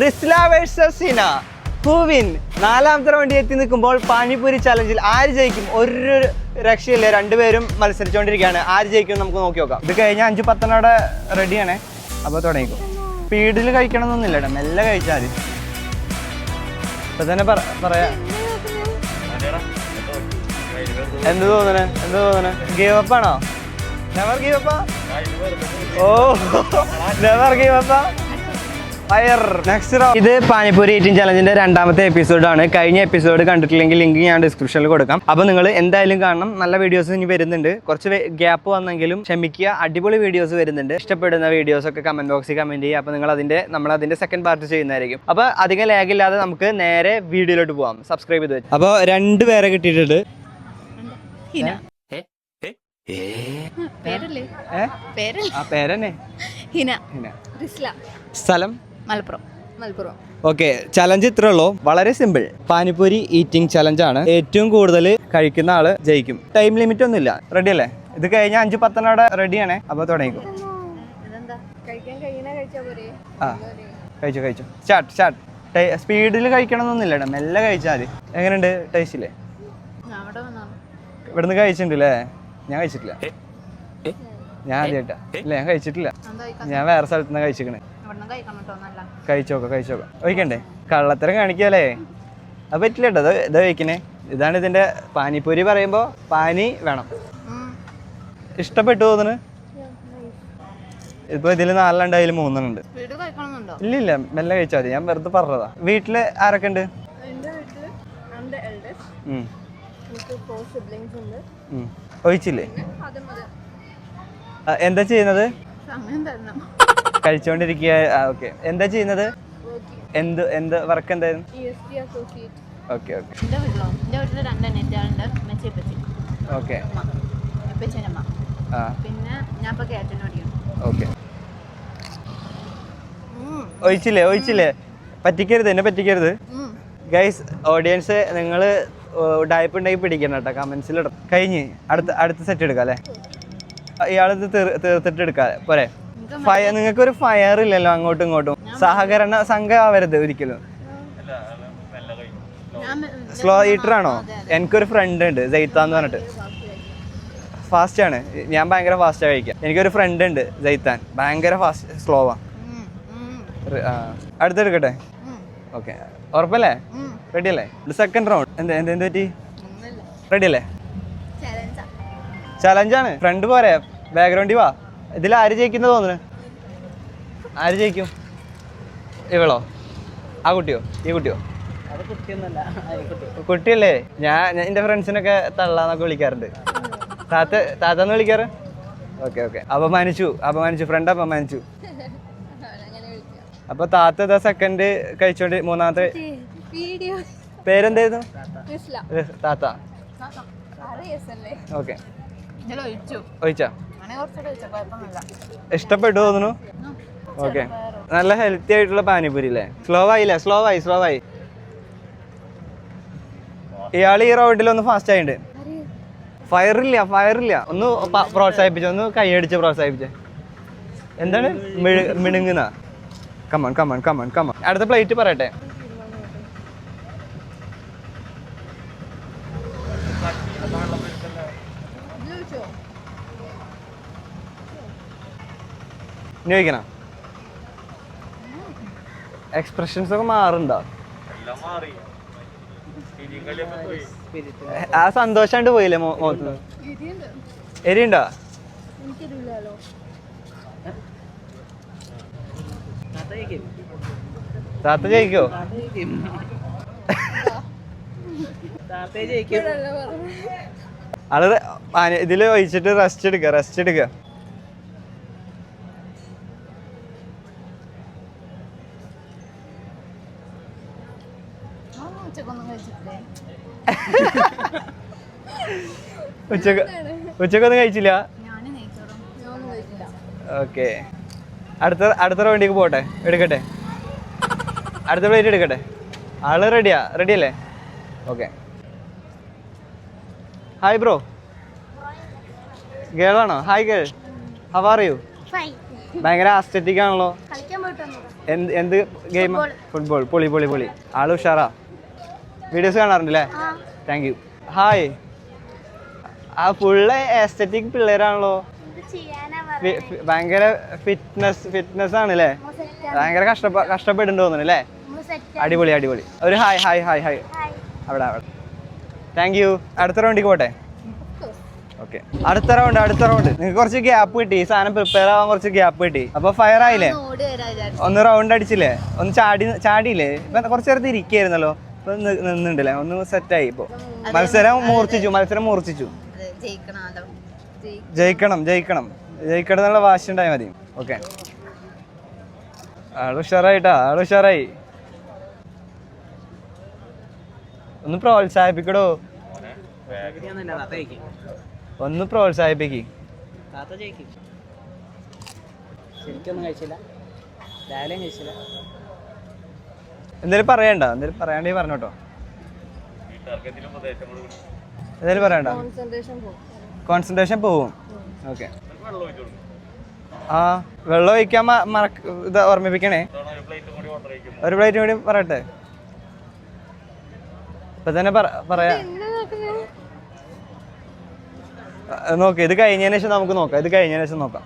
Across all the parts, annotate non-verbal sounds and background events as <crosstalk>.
Rizla versus സിന. ഹൂവിൻ നാലാമത്തെ വണ്ടി എത്തി നിൽക്കുമ്പോൾ പാനിപൂരി ചലഞ്ചിൽ ആര് ജയിക്കും? ഒരു രക്ഷയില്ല രണ്ടുപേരും മത്സരിച്ചുകൊണ്ടിരിക്കുകയാണ് ആര് ജയിക്കും നമുക്ക് നോക്കി നോക്കാം. ഇത് കഴിഞ്ഞാൽ അഞ്ച് പത്തനോടെ റെഡിയാണ് അപ്പോൾ തുടങ്ങിക്കും. സ്പീഡിൽ കഴിക്കണമെന്നൊന്നുമില്ല കേട്ടോ. മെല്ലെ കഴിച്ചാൽ മതി. ഇപ്പം തന്നെ പറ- പറയാ. എന്ത് തോന്നണേ? എന്ത് തോന്നണേ? ഗീവ് അപ്പ് ആണോ? Never give oh <laughs> never give ഇത് പാനിപ്പൂരി ഈറ്റിംഗ് ചലഞ്ചിന്റെ രണ്ടാമത്തെ എപ്പിസോഡാണ് കഴിഞ്ഞ എപ്പിസോഡ് കണ്ടിട്ടില്ലെങ്കിൽ ലിങ്ക് ഞാൻ ഡിസ്ക്രിപ്ഷനിൽ കൊടുക്കാം. അപ്പോൾ നിങ്ങൾ എന്തായാലും കാണണം. നല്ല വീഡിയോസ് ഇനി വരുന്നുണ്ട്. കുറച്ച് ഗ്യാപ്പ് വന്നെങ്കിലും ക്ഷമിക്കുക. അടിപൊളി വീഡിയോസ് വരുന്നുണ്ട്. ഇഷ്ടപ്പെടുന്ന വീഡിയോസ് ഒക്കെ കമന്റ് ബോക്സിൽ കമന്റ് ചെയ്യുക. അപ്പോൾ നിങ്ങൾ അതിന്റെ നമ്മൾ അതിന്റെ സെക്കൻഡ് പാർട്ട് ചെയ്യുന്നതായിരിക്കും. അപ്പോൾ അധികം ലാഗ് ഇല്ലാതെ നമുക്ക് നേരെ വീഡിയോയിലോട്ട് പോവാം. സബ്സ്ക്രൈബ് ചെയ്ത് അപ്പൊ അപ്പോൾ രണ്ട് പേരെ കിട്ടിയിട്ടുണ്ട്. ഹിന. പേരല്ലേ? ഏ? പേരല്ലേ? ആ പേരെന്നെ. സ്ഥലം? മലപ്പുറം. മലപ്പുറം. ഓക്കെ ചലഞ്ച് ഇത്രേ ഉള്ളൂ. വളരെ സിമ്പിൾ പാനിപ്പൂരി ഈറ്റിംഗ് ചലഞ്ച് ആണ്. ഏറ്റവും കൂടുതൽ കഴിക്കുന്ന ആൾ ജയിക്കും. ടൈം ലിമിറ്റ് ഒന്നും ഇല്ല റെഡി അല്ലേ? ഇത് കഴിഞ്ഞ അഞ്ച് പത്തനോടെ റെഡിയാണേ അപ്പോൾ തുടങ്ങിക്കും. ഇതെന്താ? കഴിക്കാൻ കഴിയണ കഴിച്ചാ പോരെ. ആ. കഴിച്ചു കഴിച്ചു. സ്റ്റാർട്ട് സ്റ്റാർട്ട് സ്പീഡിൽ കഴിക്കണമെന്നൊന്നുമില്ല മെല്ലെ കഴിച്ചാൽ മതി. എങ്ങനെയുണ്ട് ടേസ്റ്റില്ലേ ഇവിടുന്ന് കഴിച്ചിട്ടുണ്ടല്ലേ ഞാൻ കഴിച്ചിട്ടില്ല. ഞാൻ ആദ്യമായിട്ടാ ഇല്ല ഞാൻ കഴിച്ചിട്ടില്ല. ഞാൻ വേറെ സ്ഥലത്ത് നിന്ന് കഴിച്ചോക്കാം കഴിച്ചോക്കാം. ഒഴിക്കണ്ടേ? കള്ളത്തരം കാണിക്കല്ലേ അത് പറ്റില്ല കേട്ടോ ഇത് കഴിക്കണേ ഇതാണ് ഇതിന്റെ പാനിപ്പൂരി പറയുമ്പോ പാനി വേണം. ഇഷ്ടപ്പെട്ടു തോന്നുന്നു? ഇപ്പൊ ഇതിൽ നാലെണ്ണം അതിൽ മൂന്നെണ്ണുണ്ട്. ഇല്ല ഇല്ല മെല്ലെ കഴിച്ചാൽ മതി. ഞാൻ വെറുതെ പറഞ്ഞതാ. വീട്ടിൽ ആരൊക്കെ ഉണ്ട്. ഒഴിച്ചില്ലേ? എന്താ ചെയ്യുന്നത്? സമയം തരണം. കഴിച്ചോണ്ടിരിക്കുക. ഓക്കെ എന്താ ചെയ്യുന്നത്? എന്ത് എന്ത് വർക്ക് എന്തായിരുന്നു? ഓക്കെ ഓക്കെ എന്റെ വീട്ടിൽ രണ്ട് നെറ്റാളുണ്ട് മെച്ചി പച്ചി ഓക്കെ പിന്നെ ഞാൻ ഇപ്പോൾ കേട്ടന് പഠിക്കണം ഓക്കെ ഒഴിച്ചില്ലേ ഒഴിച്ചില്ലേ? പറ്റിക്കരുത് എന്നെ പറ്റിക്കരുത്. ഗൈസ് ഓഡിയൻസ് നിങ്ങൾ ഡയപ്പ് ഉണ്ടെങ്കിൽ പിടിക്കണം കേട്ടോ. കമൻസിൽ കഴിഞ്ഞ്. അടുത്ത അടുത്ത സെറ്റ് എടുക്കാം അല്ലേ? ഇയാളിത് തീർ- തീർത്തിട്ട് എടുക്കാം. പോരെ. ഫയർ നിങ്ങൾക്ക് ഒരു ഫയർ ഇല്ലല്ലോ അങ്ങോട്ടും ഇങ്ങോട്ടും. സഹകരണ സംഘം ആവരുത് ഒരിക്കലും. സ്ലോ ഈറ്റർ ആണോ? എനിക്കൊരു ഫ്രണ്ട് ഉണ്ട് ജയിത്താന്ന് പറഞ്ഞിട്ട്. ഫാസ്റ്റ് ആണ്. ഞാൻ ഭയങ്കര ഫാസ്റ്റ് കഴിക്കാം. എനിക്കൊരു ഫ്രണ്ട് ഉണ്ട് ജയിത്താൻ ഭയങ്കര ഫാസ്റ്റ് സ്ലോവാ അടുത്തെടുക്കട്ടെ? ഓക്കെ ഉറപ്പല്ലേ. റെഡി അല്ലേ? സെക്കൻഡ് റൗണ്ട് എന്താ എന്താ എന്ത് പറ്റി. റെഡി അല്ലേ? ചലഞ്ചാണ് ഫ്രണ്ട് പോരെ? ബാക്ക്ഗ്രൗണ്ടി വാ. ഇതിൽ ആര് ജയിക്കുന്ന തോന്നുന്നു? ആര് ജയിക്കും? ഇവളോ? ആ കുട്ടിയോ? ഈ കുട്ടിയോ? കുട്ടിയല്ലേ? ഞാൻ എന്റെ ഫ്രണ്ട്സിനൊക്കെ തള്ളാന്നൊക്കെ വിളിക്കാറുണ്ട്. താത്ത താത്താന്ന് വിളിക്കാറ്? Okay okay. അപമാനിച്ചു അപമാനിച്ചു ഫ്രണ്ട് അപമാനിച്ചു. അപ്പൊ താത്ത ഇതാ സെക്കൻഡ് കഴിച്ചോണ്ട് മൂന്നാമത്തെ പേരെന്തായിരുന്നു? താത്ത? ഓക്കെ. ഒഴിച്ചു? ഇഷ്ടപ്പെട്ടു തോന്നുന്നു? ഓക്കെ നല്ല ഹെൽത്തി ആയിട്ടുള്ള പാനിപൂരി അല്ലേ സ്ലോ ആയില്ലേ? സ്ലോ ആയി സ്ലോ ആയി. ഇയാൾ ഈ റോഡിൽ ഒന്ന് ഫാസ്റ്റ് ആയിട്ടുണ്ട് ഫയർ ഇല്ല ഒന്ന് പ്രോത്സാഹിപ്പിച്ചു? ഒന്ന് കൈയടിച്ച് പ്രോത്സാഹിപ്പിച്ചേ. എന്താണ്? മിണുങ്ങുന്ന? Come on come on come on come on അടുത്ത പ്ലേറ്റ് പറയട്ടെ ഇത് ഒഴിച്ചോ? ഇനി ചോദിക്കണം എക്സ്പ്രഷൻസ് ഒക്കെ മാറുണ്ടോ? ആ സന്തോഷാണ്ട് പോയില്ലേ മോത്ത് മുഖത്ത്. എരിയുണ്ടോ. താത്ത ജയിക്കോ. <laughs> ആൾ ഇതിൽ ഒഴിച്ചിട്ട് റെസ്റ്റ് എടുക്ക റെസ്റ്റ് എടുക്ക ആ, ഉച്ചക്കൊന്നും കഴിച്ചിട്ടില്ലേ? ഉച്ചയ്ക്ക് ഉച്ചക്കൊന്നും കഴിച്ചില്ല. ഓക്കെ. അടുത്ത അടുത്ത റൗണ്ടിലേക്ക് പോട്ടെ. എടുക്കട്ടെ. അടുത്ത പ്ലേറ്റ് എടുക്കട്ടെ. ആൾ റെഡിയാ റെഡി അല്ലേ? ഓക്കെ. ഹായ് ബ്രോ ഗേൾ ആണോ? Hi girl how are you ഭയങ്കര ആസ്തറ്റിക് ആണല്ലോ. എന്ത് എന്ത് ഗെയിം ഫുട്ബോൾ പൊളി പൊളി പൊളി. ആൾ ഉഷാറാ. വീഡിയോസ് കാണാറുണ്ടല്ലേ? താങ്ക് യു ഹായ് ആ ഫുള്ള് എസ്തറ്റിക് പിള്ളേരാണല്ലോ. ഭയങ്കര ഫിറ്റ്നസ് ഫിറ്റ്നസ് ആണ്. അല്ലേ ഭയങ്കര കഷ്ടപ്പ കഷ്ടപ്പെടുന്നുണ്ട് തോന്നുന്നു അല്ലേ? അടിപൊളി അടിപൊളി. ഒരു ഹായ് ഹായ് ഹായ് ഹായ് അവിടെ അവിടെ. താങ്ക് യു അടുത്ത റൗണ്ടിക്ക് പോട്ടെ? ഓക്കെ അടുത്ത റൗണ്ട് അടുത്ത റൗണ്ട് നിങ്ങൾക്ക് കുറച്ച് ഗ്യാപ്പ് കിട്ടി. ഈ സാധനം പ്രിപ്പയർ ആവാൻ കുറച്ച് ഗ്യാപ്പ് കിട്ടി. അപ്പൊ ഫയർ ആയില്ലേ? ഒന്ന് റൗണ്ട് അടിച്ചില്ലേ? ഒന്ന് ചാടി ചാടിയില്ലേ? ഇപ്പൊ കുറച്ച് നേരത്തെ ഇരിക്കായിരുന്നല്ലോ ഇപ്പൊ നിന്നുണ്ടല്ലേ? ഒന്ന് സെറ്റായി ഇപ്പൊ. മത്സരം മൂർച്ഛിച്ചു മത്സരം മൂർച്ഛിച്ചു. ജയിക്കണം. ജയിക്കണം ജയിക്കണം. എന്നുള്ള വാശി ഉണ്ടായാൽ മതി. ഓക്കെ. ആൾ ഉഷാറായിട്ടാ ആൾ ഉഷാറായി. ഒന്ന് പ്രോത്സാഹിപ്പിക്കടോ. ഒന്ന് പ്രോത്സാഹിപ്പിക്ക്. ശരിക്കൊന്നും കഴിച്ചില്ല. രാവിലെയും കഴിച്ചില്ല. എന്തേലും പറയണ്ട എന്തേലും പറയാണ്ടേ പറഞ്ഞോട്ടോ. എന്തേലും പറയണ്ട. കോൺസെൻട്രേഷൻ പോവും. ഓക്കെ ആ വെള്ളം ഒഴിക്കാൻ മറക്ക ഇത് ഓർമ്മിപ്പിക്കണേ. ഒരു പ്ലേറ്റ് കൂടി പറയട്ടെ. ഇപ്പൊ തന്നെ പറയാ. നോക്ക് ഇത് കഴിഞ്ഞതിന് ശേഷം നമുക്ക് നോക്കാം. ഇത് കഴിഞ്ഞതിന് ശേഷം നോക്കാം.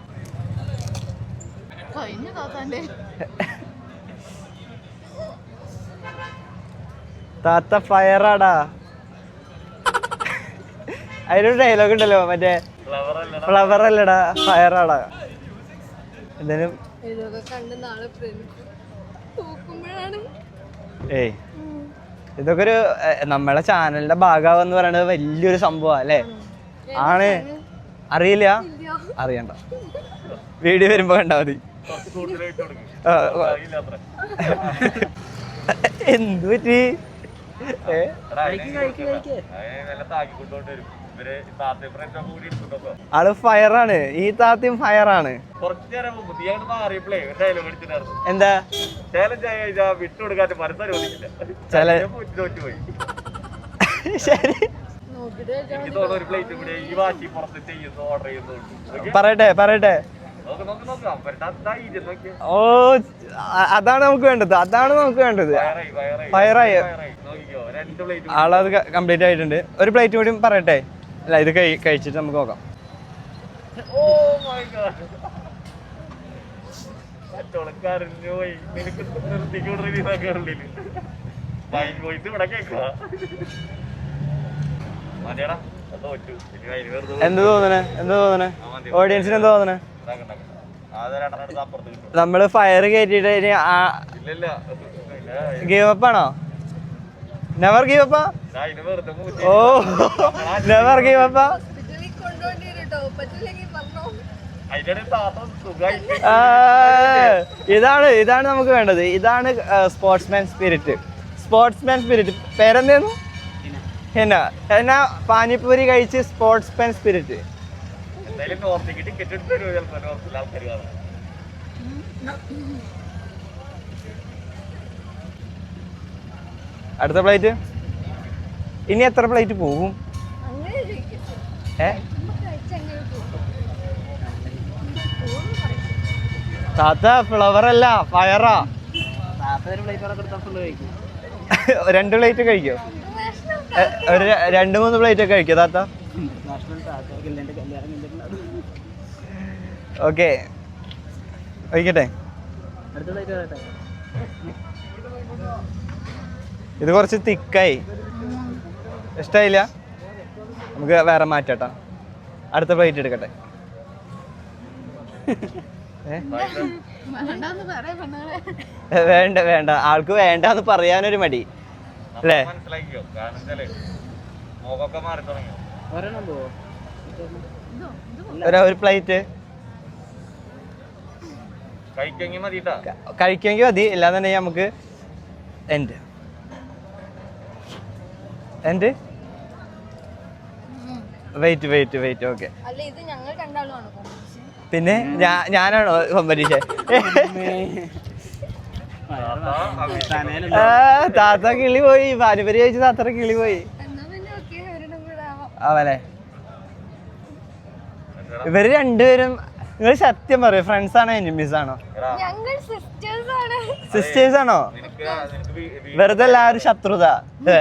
താത്ത ഫയറാടാ അതിലൊരു ഡയലോഗ് ഉണ്ടല്ലോ മറ്റേ ഫ്ലവർ അല്ലടാ. ഫയറാടാ എന്തായാലും നാളെ ഫ്രണ്ട് നോക്കുമ്പോഴാണ് ഏയ് ഇതൊക്കെ ഒരു നമ്മളെ ചാനലിന്റെ ഭാഗമാവെന്ന് പറയുന്നത് വലിയൊരു സംഭവം അല്ലേ? ആണ്. അറിയില്ല? അറിയണ്ട. വീഡിയോ വരുമ്പോ കണ്ടാ മതി. എന്ത് പറ്റി? ഏ? ആൾ ഫയറാണ്. ഈ താത്തയും ഫയറാണ്. എന്താ? ശരി. പറയട്ടെ പറയട്ടെ. ഓ അതാണ് നമുക്ക് വേണ്ടത്. അതാണ് നമുക്ക് വേണ്ടത്. ഫയറായി ആളത് കംപ്ലീറ്റ് ആയിട്ടുണ്ട്. ഒരു പ്ലേറ്റ് കൂടി പറയട്ടെ. അല്ല ഇത് കഴി കഴിച്ചിട്ട് നമുക്ക് നോക്കാം. Oh my god. നിനക്ക് ഇവിടെ കേൾക്കുക. മതിയടാ എന്ത് തോന്നണേ? എന്ത് തോന്നണേ? ഓഡിയൻസിന് എന്ത് തോന്നണേ? നമ്മൾ ഫയർ കയറ്റിട്ട് ഗെയിം അപ്പ് ആണോ? Never give up. ഓ നെവർ ഗീവ് അപ്പ ഇതാണ് ഇതാണ് നമുക്ക് വേണ്ടത്. ഇതാണ് സ്പോർട്സ്മാൻ സ്പിരിറ്റ് സ്പോർട്സ്മാൻ സ്പിരിറ്റ് പേരെന്തേന്നു? ഹെന. ഹെന. പാനിപ്പൂരി കഴിച്ച് സ്പോർട്സ്മാൻ സ്പിരിറ്റ് എന്തായാലും നോർത്തേക്ക് ടിക്കറ്റ് എടുത്ത് തരുമോ ചിലപ്പോ. നോർത്തിലെ ആൾക്കാർ അടുത്ത പ്ലേറ്റ് ഇനി എത്ര പ്ലേറ്റ് പോകും? ഏ? താത്ത ഫ്ലവർ അല്ല ഫയറാ <laughs> രണ്ട് പ്ലേറ്റ് കഴിക്കോ? ഒരു രണ്ട് മൂന്ന് പ്ലേറ്റ് ഒക്കെ കഴിക്കോ താത്ത? ഓക്കെ കഴിക്കട്ടെ അടുത്ത പ്ലേറ്റ് ഇത് കുറച്ച് തിക്കായി. ഇഷ്ടമായില്ല നമുക്ക് വേറെ മാറ്റാട്ടാ. അടുത്ത പ്ലേറ്റ് എടുക്കട്ടെ. <laughs> വേണ്ട വേണ്ട. ആൾക്ക് വേണ്ടാന്ന് പറയാനൊരു മടി. അല്ലേ? ഒരു പ്ലേറ്റ് കഴിക്കുമെങ്കിൽ മതി. ഇല്ലാന്നുണ്ടെങ്കിൽ നമുക്ക് end end wait wait wait okay അല്ല ഇത് ഞങ്ങൾ രണ്ടാളുമാണ് കോമ്പറ്റീഷൻ പിന്നെ ഞാനാണോ കോമ്പറ്റീഷൻ താത്ത കിളി പോയി. പാരിപരി കഴിച്ച് താത്ത കിളി പോയി. എന്നാ പിന്നെ ഓക്കെ ഒരെണ്ണം കൂടെ ഇവർ രണ്ടുപേരും നിങ്ങൾ സത്യം പറയൂ ഫ്രണ്ട്സ് ആണോ എനിമീസ് ആണോ? ഞങ്ങൾ സിസ്റ്റേഴ്സ് ആണ്. സിസ്റ്റേഴ്സ് ആണോ? നിനക്ക് നിനക്ക് വീ- വീ- വെറുതെ എല്ലാവരും ശത്രുത. ഏ,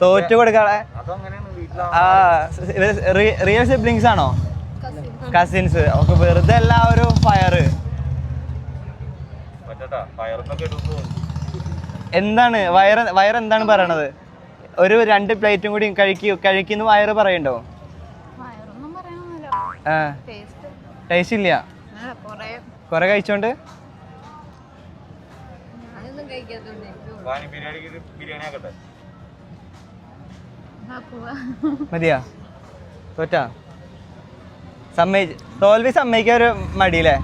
തോറ്റു കൊടുക്കാളെ ആ റിയൽ സിബ്ലിങ്സ് ആണോ? കസിൻസ് ഒക്കെ വെറുതെ എല്ലാവരും ഫയറ് ഫയർ എന്താണ് വയറ് വയർ എന്താണ് പറയണത്? ഒരു രണ്ട് പ്ലേറ്റും കൂടി കഴിക്കൂ കഴിക്കുന്ന വയറ് പറയണ്ടോ? ടേസ്റ്റ് ടേസ്റ്റ് ഇല്ല. കൊറേ. കഴിച്ചോണ്ട്? ഇത് ബിരിയാണി ആക്കട്ടെ? മതിയാ? തോറ്റാ? സമ്മതി തോൽവി സമ്മതിക്കാൻ ഒരു മടിയില്ലേ?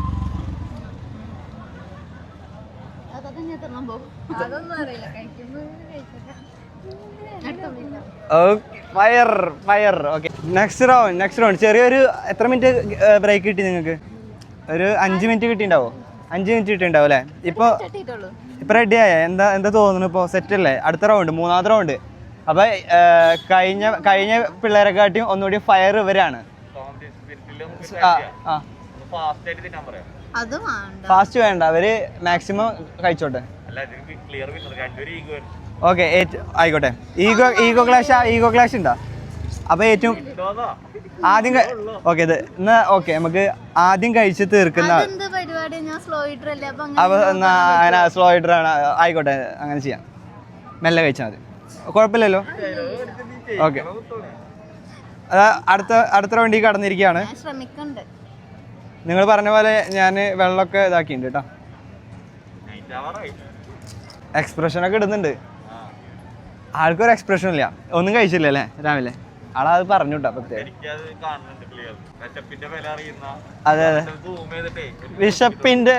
Fire fire okay next round next round ചെറിയൊരു എത്ര മിനിറ്റ് ബ്രേക്ക് കിട്ടി നിങ്ങൾക്ക്? ഒരു അഞ്ച് മിനിറ്റ് കിട്ടിയിട്ടുണ്ടാവോ അഞ്ച് മിനിറ്റ് കിട്ടിയിട്ടുണ്ടാവും അല്ലേ ഇപ്പോൾ ഇപ്പോൾ ഇപ്പം റെഡി ആയ? എന്താ എന്താ തോന്നുന്നു ഇപ്പോൾ സെറ്റ് അല്ലേ? അടുത്ത റൗണ്ട് മൂന്നാമത്തെ റൗണ്ട് അപ്പോൾ കഴിഞ്ഞ കഴിഞ്ഞ പിള്ളേരെക്കാട്ടിയും ഒന്നുകൂടി ഫയർ ഇവരാണ്. ഫാസ്റ്റ് വേണ്ട. അവർ മാക്സിമം കഴിച്ചോട്ടെ. അല്ല ഇതിന് ക്ലിയർ വിന്നർ രണ്ടുപേരും ഈഗോ ഓക്കെ ആയിക്കോട്ടെ. Ego ego clash ego clash ഉണ്ടോ അപ്പൊ ഏറ്റവും ആദ്യം ഓക്കെ ഇത് എന്നാ ഓക്കെ നമുക്ക് ആദ്യം കഴിച്ച് തീർക്കുന്ന ആൾ. പരിപാടി? ഞാൻ സ്ലോ ഹീറ്റർ ആണ് അപ്പൊ അപ്പൊ ആയിക്കോട്ടെ അങ്ങനെ ചെയ്യാം. മെല്ലെ കഴിച്ചാൽ മതി. കുഴപ്പമില്ലല്ലോ? ഓക്കെ. അതാ അടുത്ത അടുത്ത വണ്ടി കടന്നിരിക്കുകയാണ്. നിങ്ങൾ പറഞ്ഞ പോലെ ഞാൻ വെള്ളമൊക്കെ ഇതാക്കിയിട്ടുണ്ട് കേട്ടോ. എക്സ്പ്രഷനൊക്കെ ഇടുന്നുണ്ട്. ആ ആൾക്കൊരു എക്സ്പ്രഷൻ ഇല്ല. ഒന്നും കഴിച്ചില്ല അല്ലേ രാവിലെ? ആളത് പറഞ്ഞു കേട്ടോ പ്രത്യേകം അതെ അതെ. വിശപ്പിന്റെ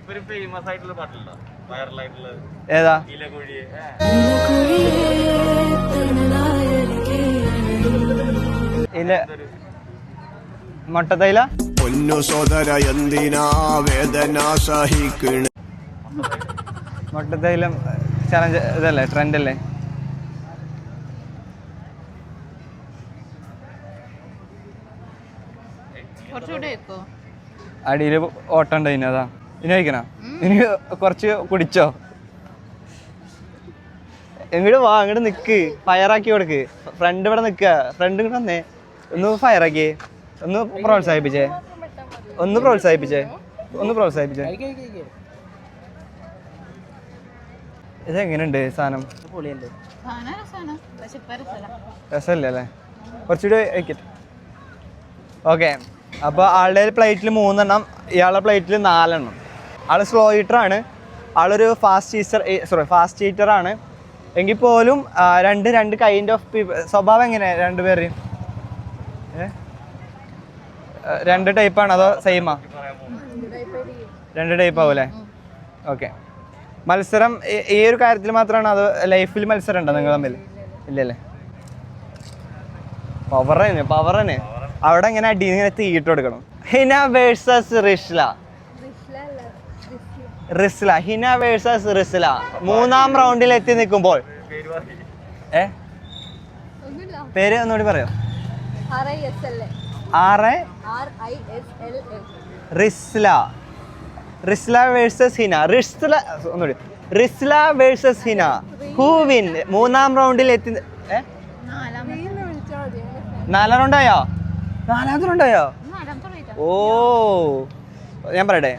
ഇപ്പൊ ഒരു ഫേമസ് ആയിട്ടുള്ള പാട്ടില്ല ഏതാ? ഇല്ല. മൊട്ടത്തൈല? പൊന്നു സോദര എന്തിനാ വേദന സഹിക്കണ? മൊട്ടത്തൈലം ചലഞ്ച് ഇതല്ലേ ട്രെൻഡ് അല്ലേ അടിയിൽ ഓട്ടം ഉണ്ട് ഇനി? അതാ. ഇനി കഴിക്കണോ ഇനി കുറച്ച് കുടിച്ചോ. എങ്ങോട്ട് വാ അങ്ങോട്ട് നിക്ക്. ഫയറാക്കി കൊടുക്ക്. ഫ്രണ്ട് ഇവിടെ നിക്ക. ഫ്രണ്ട് ഇങ്ങോട്ട് വന്നേ. ഒന്ന് ഫയറാക്കി ഒന്ന് പ്രോത്സാഹിപ്പിച്ചേ. ഒന്ന് പ്രോത്സാഹിപ്പിച്ചേ. ഒന്ന് പ്രോത്സാഹിപ്പിച്ചേ. സാധനം പൊളിയല്ലേ സാധനം? രസമല്ല കുറച്ചുകൂടി ഓക്കെ അപ്പോൾ ആളുടെ പ്ലേറ്റിൽ മൂന്നെണ്ണം ഇയാളുടെ പ്ലേറ്റിൽ നാലെണ്ണം. ആൾ സ്ലോ ഈറ്ററാണ് ആളൊരു ഫാസ്റ്റ് ഈസ്റ്റർ സോറി ഫാസ്റ്റ് ഈറ്ററാണ് എങ്കിൽ പോലും രണ്ട് രണ്ട് കൈൻഡ് ഓഫ് പീപ്പിൾ സ്വഭാവം എങ്ങനെയാണ് രണ്ടുപേരെയും രണ്ട് ടൈപ്പാണ് അതോ സെയിമാ രണ്ട് ടൈപ്പ് ആവൂലേ ഓക്കെ മത്സരം ഈ- ഒരു കാര്യത്തിൽ മാത്രമാണ് അത് ലൈഫിൽ മത്സരം ഉണ്ടോ നിങ്ങൾ തമ്മിൽ? ഇല്ലല്ലേ? പവർ തന്നെ അവിടെ ഇങ്ങനെ അടി ഇങ്ങനെ തീയിട്ട് കൊടുക്കണം? ഹിന വേഴ്സസ് റിഷ്ല. റിസ്ല ഹിന വേഴ്സസ് റിസ്ല. മൂന്നാം റൗണ്ടിൽ എത്തി നിൽക്കുമ്പോൾ. ഏ? പേര് ഒന്നുകൂടി പറയോ? ആറ് റിസ്ല. റിസ്ല വേഴ്സസ് ഹിന. റിസ്ല ഒന്നുകൂടി. Rizla versus Hina. Who win മൂന്നാം റൗണ്ടിൽ എത്തി നാലാം റൗണ്ടായോ നാലാമത്തെ റൗണ്ടായോ ഓ. ഞാൻ പറയട്ടെ.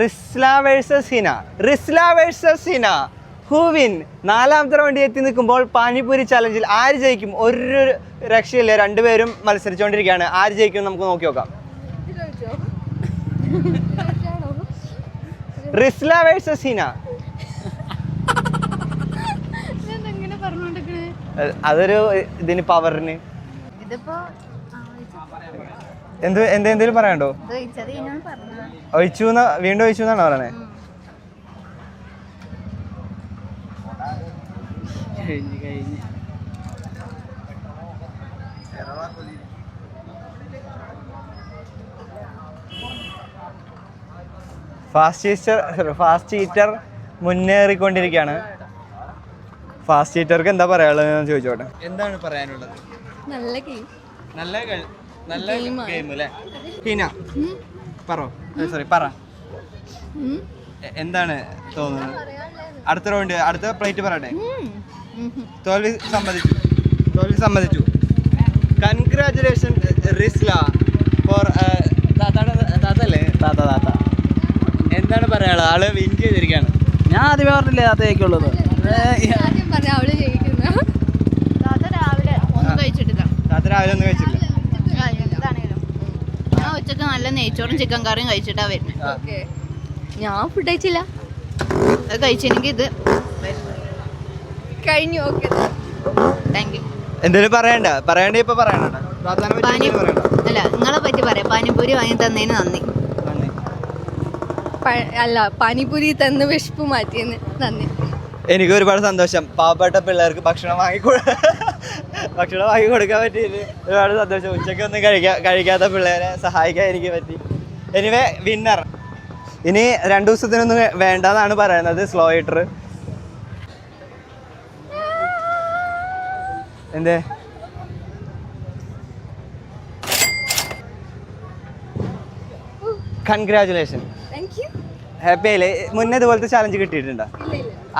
റിസ്ല വേഴ്സസ് ഹിന. റിസ്ല വേഴ്സസ് ഹിന. ഹൂവിൻ നാലാമത്തെ വണ്ടി എത്തി നിൽക്കുമ്പോൾ പാനിപൂരി ചലഞ്ചിൽ ആര് ജയിക്കും? ഒരു രക്ഷയില്ല. രണ്ടുപേരും മത്സരിച്ചുകൊണ്ടിരിക്കുകയാണ്. ആര് ജയിക്കും നമുക്ക് നോക്കി നോക്കാം. <laughs> റിസ്ല വേഴ്സസ് ഹിന. അതൊരു ഇതിന് പവറിന് ഇതിപ്പോ എന്ത് എന്ത് എന്തെങ്കിലും പറയാണ്ടോ ഒഴിച്ചു വീണ്ടും ഒഴിച്ചു എന്നാണോ പറയണേ ഫാസ്റ്റ് ഈസ്റ്റർ ഫാസ്റ്റ് ഈറ്റർ മുന്നേറിക്കൊണ്ടിരിക്കുകയാണ് ഫാസ്റ്റ് ഈറ്റർക്ക് എന്താ പറയാനുള്ളത് എന്ന് ചോദിച്ചോട്ടെ. എന്താണ് പറയാനുള്ളത്? നല്ല കീ നല്ല നല്ല ഗെയിം അല്ലേ ഹീന. പറോ. സോറി പറ. എന്താണ് തോന്നുന്നത്? അടുത്ത റൗണ്ട് അടുത്ത പ്ലേറ്റ് പറയട്ടെ. തോൽവി സമ്മതിച്ചു. തോൽവി സമ്മതിച്ചു. കൺഗ്രാചുലേഷൻ റിസ്ല ഫോർ താത്തല്ലേ? താത്ത താത്ത. എന്താണ് പറയാനുള്ളത്? ആൾ വിൻ ചെയ്തിരിക്കുകയാണ്. ഞാൻ ആദ്യമേ പറഞ്ഞില്ലേ താത്തയൊക്കെയുള്ളത് ആദ്യം താത്ത രാവിലെ ഒന്നും കഴിച്ചിട്ടില്ല. താത്ത രാവിലെ ഒന്നും. ഞാൻ ഉച്ചയ്ക്ക് നല്ല നെയ്ച്ചോറും ചിക്കൻ കറിയും കഴിച്ചിട്ടാ വരുന്നത്. ഞാൻ ഫുഡ് കഴിച്ചില്ല. അത് കഴിച്ചെനിക്ക് ഇത് കഴിഞ്ഞു ഓക്കെ. താങ്ക് യു എന്തെങ്കിലും പറയണ്ട. പറയണ്ട ഇപ്പൊ പറയണ്ട. അല്ല നിങ്ങളെ പറ്റി പറയാം. പാനിപൂരി വാങ്ങി തന്നതിന് നന്ദി. അല്ല പാനിപൂരി തന്ന് വിശപ്പ് മാറ്റിയെന്ന് നന്ദി. എനിക്ക് ഒരുപാട് സന്തോഷം. പാവപ്പെട്ട പിള്ളേർക്ക് ഭക്ഷണം വാങ്ങിക്കൂടാ ഭക്ഷണം വാങ്ങി കൊടുക്കാൻ പറ്റിയത് ഒരുപാട് സന്തോഷം. ഉച്ചയ്ക്ക് ഒന്നും കഴിക്കാ കഴിക്കാത്ത പിള്ളേരെ സഹായിക്കാൻ എനിക്ക് പറ്റി. എനിവേ വിന്നർ ഇനി രണ്ടു ദിവസത്തിനൊന്നും വേണ്ടെന്നാണ് പറയുന്നത് സ്ലോ ഹീറ്റർ എന്തേ? കൺഗ്രാചുലേഷൻ ഹാപ്പി ആയില്ലേ? മുന്നേ ഇതുപോലത്തെ ചാലഞ്ച് കിട്ടിയിട്ടുണ്ടോ?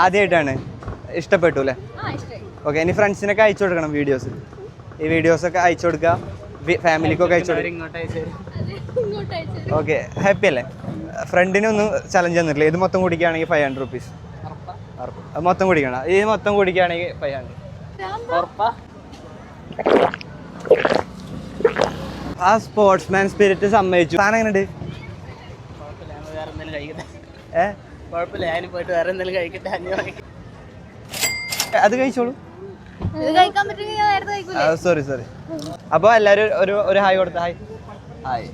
ആദ്യമായിട്ടാണ് ഇഷ്ടപ്പെട്ടു അല്ലേ? ഓക്കെ ഇനി ഫ്രണ്ട്സിനൊക്കെ അയച്ചു കൊടുക്കണം വീഡിയോസ് ഈ വീഡിയോസൊക്കെ അയച്ചു കൊടുക്കുക. ഫാമിലിക്കൊക്കെ അയച്ചു കൊടുക്കുക. ഓക്കെ ഹാപ്പി അല്ലേ? ഫ്രണ്ടിനൊന്നും ചലഞ്ച് തന്നിട്ടില്ല ഇത് മൊത്തം കുടിക്കുകയാണെങ്കിൽ ഫൈവ് ഹൺഡ്രഡ് റുപ്പീസ് മൊത്തം കുടിക്കണം. ഇത് മൊത്തം കുടിക്കുകയാണെങ്കിൽ ഫൈവ് ഹൺഡ്രഡ് ആ സ്പോർട്സ്മാൻ സ്പിരിറ്റ് സമ്മതിച്ചു. താൻ എങ്ങനെയുണ്ട്? ഏ? കുഴപ്പമില്ല പോയിട്ട് വേറെ എന്തെങ്കിലും കഴിക്കട്ടെ അത് കഴിച്ചോളൂ. സോറി സോറി അപ്പോൾ എല്ലാവരും ഒരു ഒരു ഹായ് കൊടുത്ത ഹായ് ഹായ്